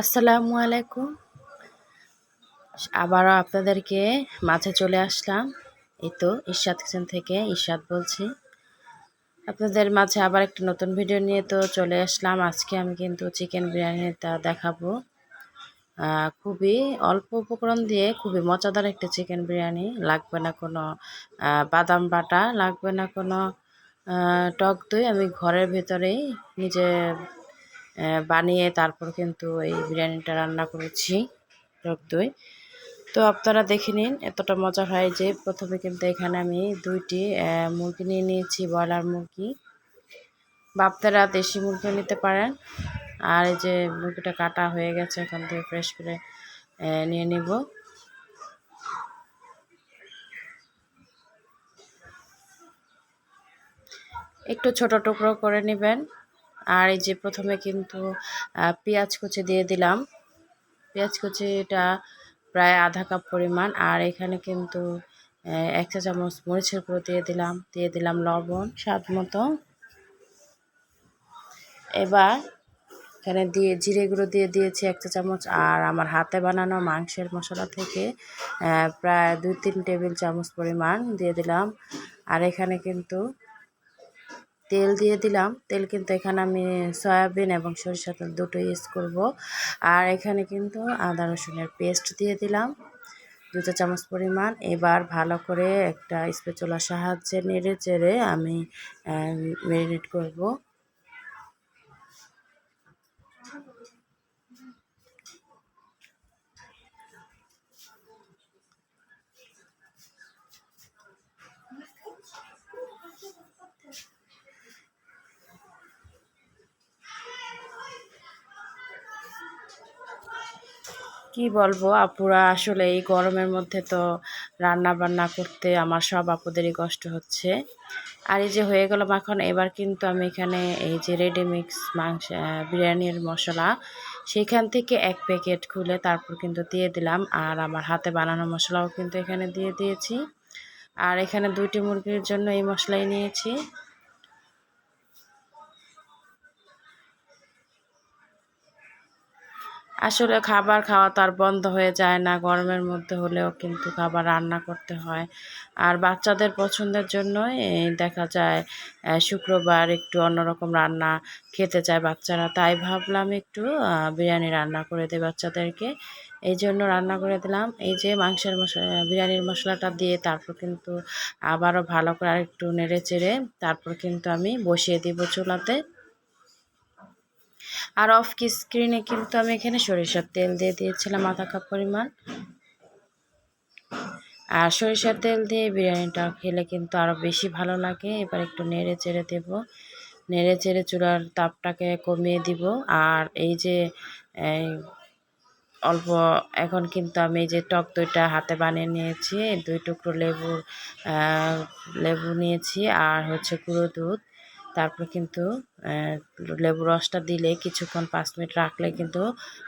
আসসালামু আলাইকুম। আবারও আপনাদেরকে মাঝে চলে আসলাম। এই তো ঈশাদ কিচেন থেকে ঈশাদ বলছি। আপনাদের মাঝে আবার একটা নতুন ভিডিও নিয়ে তো চলে আসলাম। আজকে আমি কিন্তু চিকেন বিরিয়ানিটা দেখাবো। খুবই অল্প উপকরণ দিয়ে খুবই মজাদার একটা চিকেন বিরিয়ানি। লাগবে না কোনো বাদাম বাটা, লাগবে না কোনো টক দই। আমি ঘরের ভেতরেই নিজে বানিয়ে তারপর কিন্তু এই বিরিয়ানিটা রান্না করেছি, টক দই। তো আপনারা দেখে নিন, এতটা মজা হয় যে প্রথমে কিন্তু এখানে আমি দুইটি মুরগি নিয়ে নিয়েছি, ব্রয়লার মুরগি। বা আপনারা দেশি মুরগি নিতে পারেন, আর এই যে মুরগিটা কাটা হয়ে গেছে, এখান থেকে ফ্রেশ করে নিয়ে নিব। একটু ছোট টুকরো করে নেবেন। আর এই যে প্রথমে কিন্তু পেঁয়াজ কুচি দিয়ে দিলাম। পেঁয়াজ কুচিটা প্রায় আধা কাপ পরিমাণ। আর এখানে কিন্তু এক চা চামচ মরিচের গুঁড়ো দিয়ে দিলাম। দিয়ে দিলাম লবণ, স্বাদ মতো। এবার এখানে দিয়ে, জিরে গুঁড়ো দিয়ে দিয়েছি এক চা চামচ। আর আমার হাতে বানানো মাংসের মশলা থেকে প্রায় দুই, তিন টেবিল চামচ পরিমাণ দিয়ে দিলাম। আর এখানে কিন্তু তেল দিয়ে দিলাম। তেল কিন্তু এখানে আমি সয়াবিন এবং সরিষা তেল দুটো ইউজ করব। আর এখানে কিন্তু আদা রসুনের পেস্ট দিয়ে দিলাম। দুটো চামচ পরিমাণ। এবার ভালো করে একটা স্পেচলার সাহায্যে নেড়ে চেড়ে আমি ম্যারিনেট করব। কি বলব আপুরা? আসলে এই গরমের মধ্যে তো রান্না বান্না করতে আমার সব আপুদেরই কষ্ট হচ্ছে। আর এই যে হয়ে গেল মাখন এবার কিন্তু আমি এখানে এই যে রেডিমিক্স মাংস বিরিয়ানির মশলা সেখান থেকে এক প্যাকেট খুলে তারপর কিন্তু দিয়ে দিলাম। আর আমার হাতে বানানো মশলাও কিন্তু এখানে দিয়ে দিয়েছি। আর এখানে দুইটি মুরগির জন্য এই মশলাই নিয়েছি। আসলে খাবার খাওয়া তো আর বন্ধ হয়ে যায় না, গরমের মধ্যে হলেও কিন্তু খাবার রান্না করতে হয়। আর বাচ্চাদের পছন্দের জন্যই দেখা যায় শুক্রবার একটু অন্যরকম রান্না খেতে চায় বাচ্চারা। তাই ভাবলাম একটু বিরিয়ানি রান্না করে দেয় বাচ্চাদেরকে। এই জন্য রান্না করে দিলাম। এই যে মাংসের মশলা বিরিয়ানির মশলাটা দিয়ে তারপর কিন্তু আবারও ভালো করে আরেকটু নেড়ে চেড়ে তারপর কিন্তু আমি বসিয়ে দিব চুলাতে। আর অফ কি স্ক্রিনে কিন্তু আমি এখানে সরিষার তেল দিয়ে দিয়েছিলাম আধা কাপ পরিমাণ। আর সরিষার তেল দিয়ে বিরিয়ানিটা খেলে কিন্তু আরও বেশি ভালো লাগে। এবার একটু নেড়ে চেড়ে দেব। নেড়ে চেড়ে চুলার তাপটাকে কমিয়ে দিব। আর এই যে অল্প এখন কিন্তু আমি যে টক দইটা হাতে বানিয়ে নিয়েছি, দুই টুকরো লেবুর লেবু নিয়েছি, আর হচ্ছে গুঁড়ো দুধ। তারপর কিন্তু লেবু রসটা দিলে কিছুক্ষণ পাঁচ মিনিট রাখলে কিন্তু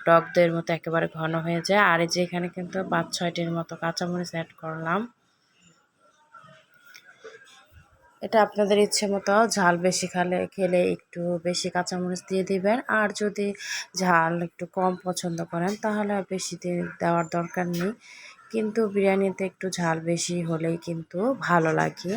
টক দইয়ের মতো একেবারে ঘন হয়ে যায়। আর এই যে এখানে কিন্তু পাঁচ ছয়টির মতো কাঁচামরিচ অ্যাড করলাম। এটা আপনাদের ইচ্ছে মতো ঝাল বেশি খালে, খেলে একটু বেশি কাঁচামরিচ দিয়ে দিবেন। আর যদি ঝাল একটু কম পছন্দ করেন, তাহলে বেশি দেওয়ার দরকার নেই। কিন্তু বিরিয়ানিতে একটু ঝাল বেশি হলেই কিন্তু ভালো লাগে।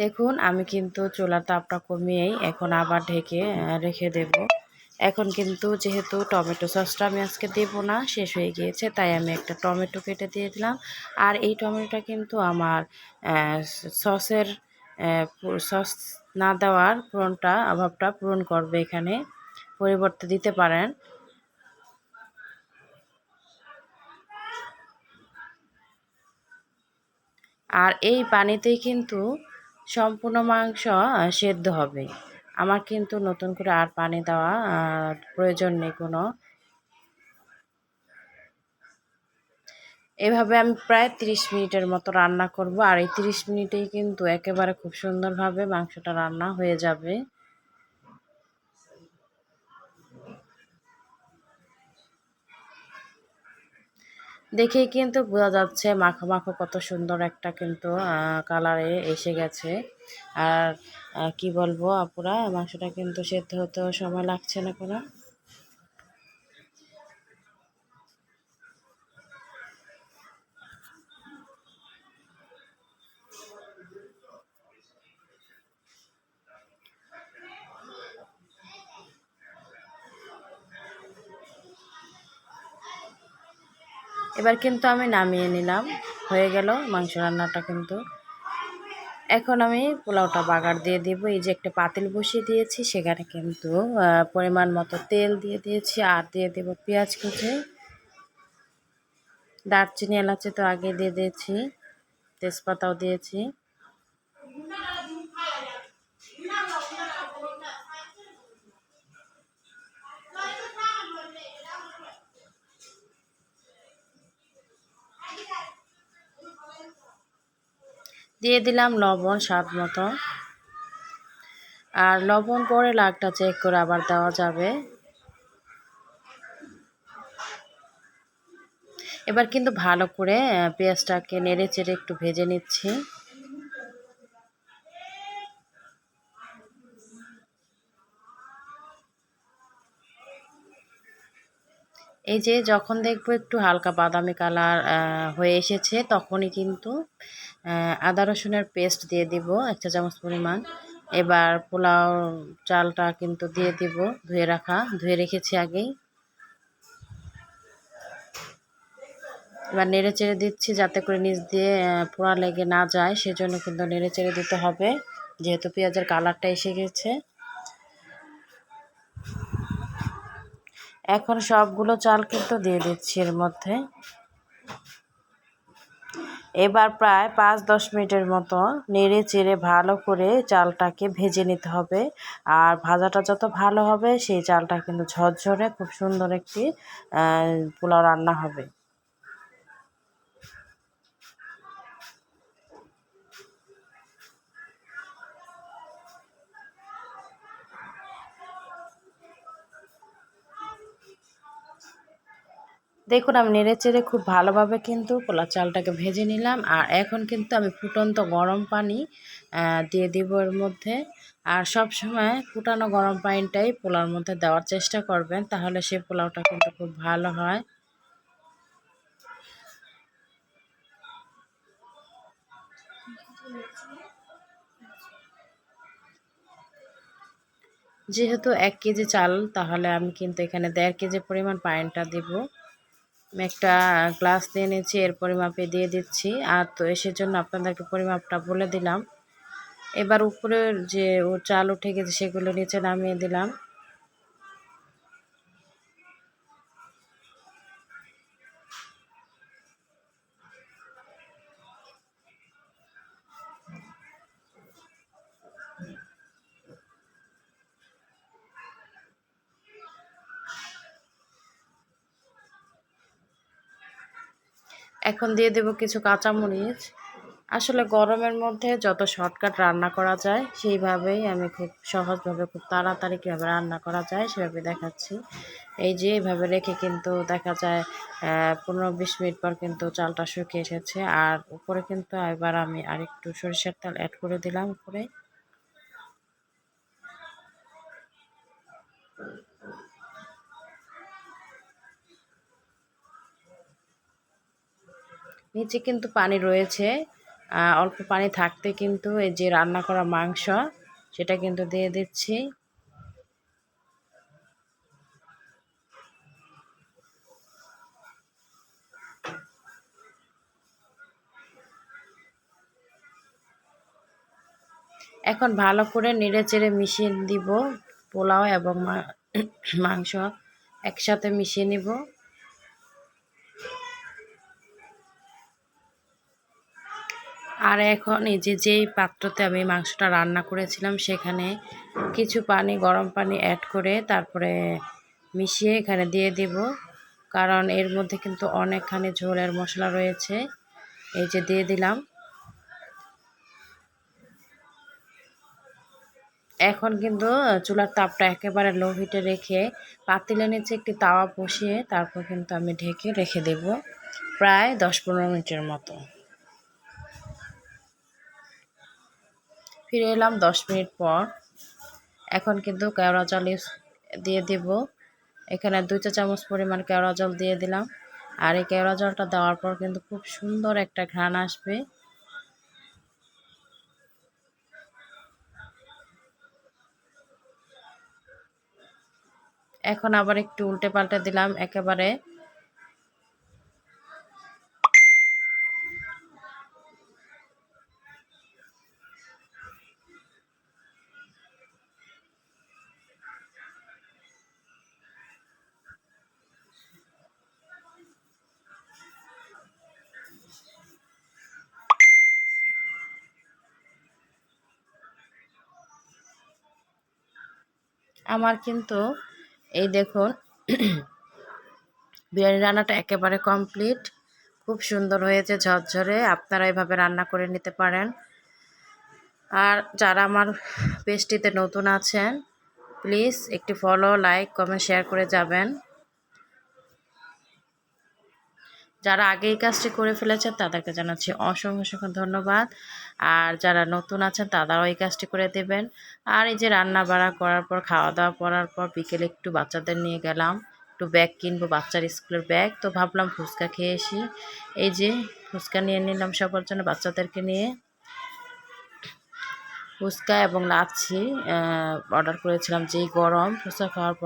দেখুন, আমি কিন্তু চুলার তাপটা কমিয়েই এখন আবার ঢেকে রেখে দেব। এখন কিন্তু যেহেতু টমেটো সসটা আমি আজকে দেবো না, শেষ হয়ে গিয়েছে, তাই আমি একটা টমেটো কেটে দিয়ে দিলাম। আর এই টমেটোটা কিন্তু আমার সসের সস না দেওয়ার পূরণটা অভাবটা পূরণ করবে এখানে, পরিবর্তে দিতে পারেন। আর এই পানিতেই কিন্তু সম্পূর্ণ মাংস সেদ্ধ হবে। আমার কিন্তু নতুন করে আর পানি দেওয়া প্রয়োজন নেই কোনো। এভাবে আমি প্রায় 30 মিনিটের মতো রান্না করব। আর এই 30 মিনিটেই কিন্তু একেবারে খুব সুন্দরভাবে মাংসটা রান্না হয়ে যাবে। দেখেই কিন্তু বোঝা যাচ্ছে মাখো মাখো কত সুন্দর একটা কিন্তু কালারে এসে গেছে। আর কি বলব আপুরা, মাংসটা কিন্তু সেদ্ধ হতেও সময় লাগছে না কোনো। এবার কিন্তু আমি নামিয়ে নিলাম। হয়ে গেল মাংস রান্নাটা কিন্তু। এখন আমি পোলাওটা বাগার দিয়ে দেবো। এই যে একটা পাতিল বসিয়ে দিয়েছি, সেখানে কিন্তু পরিমাণ মতো তেল দিয়ে দিয়েছি আর দিয়ে দেব পেঁয়াজ কুচে। দারচিনি, এলাচি তো আগে দিয়ে দিয়েছি, তেজপাতাও দিয়েছি। দিয়ে দিলাম লবণ স্বাদ মতো। আর লবণ পরে লাগটা চেক করে আবার দেওয়া যাবে। এবার কিন্তু ভালো করে পেঁয়াজটাকে নেড়ে চেড়ে একটু ভেজে নিচ্ছি। এই যে যখন দেখব একটু হালকা বাদামি কালার হয়ে এসেছে, তখনই কিন্তু আদা রসুনের পেস্ট দিয়ে দিব এক চা চামচ পরিমাণ। এবার পোলাও চালটা কিন্তু দিয়ে দিব, ধুয়ে রাখা, ধুয়ে রেখেছি আগেই। এবার নেড়ে চেড়ে দিচ্ছি যাতে করে নিচ দিয়ে পোড়া লেগে না যায়, সেজন্য কিন্তু নেড়ে চেড়ে দিতে হবে। যেহেতু পেঁয়াজের কালারটা এসে গেছে এখন সবগুলো চাল কিন্তু দিয়ে দিচ্ছি এর মধ্যে। এবার প্রায় পাঁচ দশ মিনিটের মতো নেড়ে চেড়ে ভালো করে চালটাকে ভেজে নিতে হবে। আর ভাজাটা যত ভালো হবে, সেই চালটা কিন্তু ঝরঝরে খুব সুন্দর একটি পোলাও রান্না হবে। দেখুন, আমি নেড়ে চেড়ে খুব ভালোভাবে কিন্তু পোলা চালটাকে ভেজে নিলাম। আর এখন কিন্তু আমি ফুটন্ত গরম পানি দিয়ে দিব এর মধ্যে। আর সব সময় ফুটানো গরম পানিটাই পোলাওর মধ্যে দেওয়ার চেষ্টা করবেন, তাহলে সেই পোলাওটা কিন্তু খুব ভালো হয়। যেহেতু এক কেজি চাল, তাহলে আমি কিন্তু এখানে দেড় কেজি পরিমাণ পানিটা দিব। একটা গ্লাস দিয়ে নিয়েছি, এর পরিমাপে দিয়ে দিচ্ছি। আর তো এসের জন্য আপনাদেরকে পরিমাপটা বলে দিলাম। এবার উপরের যে ও চাল উঠে গেছে, সেগুলো নিচে নামিয়ে দিলাম। এখন দিয়ে দেব কিছু কাঁচামরিচ। আসলে গরমের মধ্যে যত শর্টকাট রান্না করা যায়, সেইভাবেই আমি খুব সহজভাবে, খুব তাড়াতাড়ি কীভাবে রান্না করা যায় সেভাবে দেখাচ্ছি। এই যে এইভাবে রেখে কিন্তু দেখা যায় পনেরো বিশ মিনিট পর কিন্তু চালটা শুকিয়ে এসেছে। আর উপরে কিন্তু এবার আমি আরেকটু সরিষার তেল অ্যাড করে দিলাম উপরে। নিচে কিন্তু পানি রয়েছে। অল্প পানি থাকতে কিন্তু এই যে রান্না করা মাংস, সেটা কিন্তু দিয়ে দিচ্ছি। এখন ভালো করে নেড়ে চেড়ে মিশিয়ে দিব পোলাও এবং মাংস একসাথে মিশিয়ে নিব। আর এখন এই যে যেই পাত্রতে আমি মাংসটা রান্না করেছিলাম, সেখানে কিছু পানি, গরম পানি অ্যাড করে তারপরে মিশিয়ে এখানে দিয়ে দিব। কারণ এর মধ্যে কিন্তু অনেকখানি ঝোলের মশলা রয়েছে। এই যে দিয়ে দিলাম। এখন কিন্তু চুলার তাপটা একেবারে লো হিটে রেখে পাতিলের নিচে একটি তাওয়া বসিয়ে তারপর কিন্তু আমি ঢেকে রেখে দেব, প্রায় দশ পনেরো মিনিটের মতো। ফিরে এলাম দশ মিনিট পর। এখন কিন্তু কেওড়া জল দিয়ে দেব। এখানে দুই চা চামচ পরিমাণ কেওড়া জল দিয়ে দিলাম। আর এই কেওড়া জলটা দেওয়ার পর কিন্তু খুব সুন্দর একটা ঘ্রাণ আসবে। এখন আবার একটু উল্টে পাল্টে দিলাম একেবারে। আমার কিন্তু, এই দেখুন, বিরিয়ানি রান্নাটা একেবারে কমপ্লিট। খুব সুন্দর হয়েছে, ঝরঝরে। আপনারা এভাবে রান্না করে নিতে পারেন। আর যারা আমার পেজটিতে নতুন আছেন, প্লিজ একটি ফলো লাইক কমেন্ট শেয়ার করে যাবেন। যারা আগে এই কাজটি করে ফেলেছেন, তাদেরকে জানাচ্ছি অসংখ্য অসংখ্য ধন্যবাদ। আর যারা নতুন আছেন, তারাও এই কাজটি করে দেবেন। আর এই যে রান্না বাড়া করার পর, খাওয়া দাওয়া করার পর, বিকেলে একটু বাচ্চাদের নিয়ে গেলাম। একটু ব্যাগ কিনবো, বাচ্চার স্কুলের ব্যাগ। তো ভাবলাম ফুচকা খেয়ে আসি। এই যে ফুচকা নিয়ে নিলাম সবার জন্য বাচ্চাদেরকে নিয়ে। ফুচকা এবং লাচ্ছি অর্ডার করেছিলাম যেই গরম। ফুচকা খাওয়ার পর